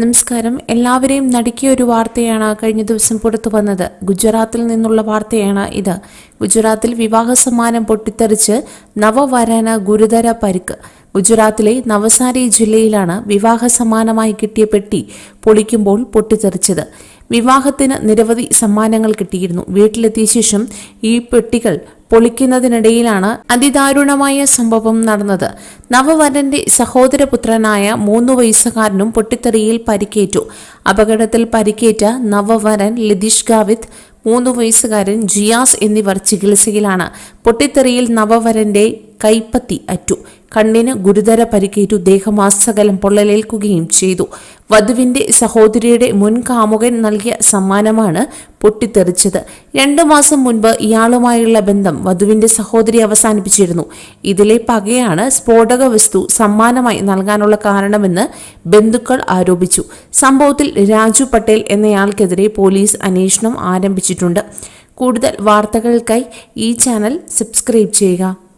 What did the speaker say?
നമസ്കാരം. എല്ലാവരെയും നടുക്കിയ ഒരു വാർത്തയാണ് കഴിഞ്ഞ ദിവസം പുറത്തു വന്നത്. ഗുജറാത്തിൽ നിന്നുള്ള വാർത്തയാണ് ഇത്. ഗുജറാത്തിൽ വിവാഹ സമ്മാനം പൊട്ടിത്തെറിച്ച് നവവരന് ഗുരുതര പരിക്ക്. ഗുജറാത്തിലെ നവസാരി ജില്ലയിലാണ് വിവാഹ സമ്മാനമായി കിട്ടിയ പെട്ടി പൊളിക്കുമ്പോൾ പൊട്ടിത്തെറിച്ചത്. വിവാഹത്തിന് നിരവധി സമ്മാനങ്ങൾ കിട്ടിയിരുന്നു. വീട്ടിലെത്തിയ ശേഷം ഈ പെട്ടികൾ പൊളിക്കുന്നതിനിടയിലാണ് അതിദാരുണമായ സംഭവം നടന്നത്. നവവരന്റെ സഹോദരപുത്രനായ മൂന്നു വയസ്സുകാരനും പൊട്ടിത്തെറിയിൽ പരിക്കേറ്റു. അപകടത്തിൽ പരിക്കേറ്റ നവവരൻ ലതീഷ് ഗാവിത്ത് മൂന്ന് വയസ്സുകാരൻ ജിയാസ് എന്നിവർ ചികിത്സയിലാണ്. പൊട്ടിത്തെറിയിൽ നവവരന്റെ കൈപ്പത്തി അറ്റു. കണ്ണിന് ഗുരുതര പരിക്കേറ്റു ദേഹമാസകലം പൊള്ളലേൽക്കുകയും ചെയ്തു. വധുവിന്റെ സഹോദരിയുടെ മുൻ കാമുകൻ നൽകിയ സമ്മാനമാണ് പൊട്ടിത്തെറിച്ചത്. രണ്ടു മാസം മുൻപ് ഇയാളുമായുള്ള ബന്ധം വധുവിന്റെ സഹോദരി അവസാനിപ്പിച്ചിരുന്നു. ഇതിലെ പകയാണ് സ്ഫോടക വസ്തു സമ്മാനമായി നൽകാനുള്ള കാരണമെന്ന് ബന്ധുക്കൾ ആരോപിച്ചു. സംഭവത്തിൽ രാജു പട്ടേൽ എന്നയാൾക്കെതിരെ പോലീസ് അന്വേഷണം ആരംഭിച്ചിട്ടുണ്ട്. കൂടുതൽ വാർത്തകൾക്കായി ഈ ചാനൽ സബ്സ്ക്രൈബ് ചെയ്യുക.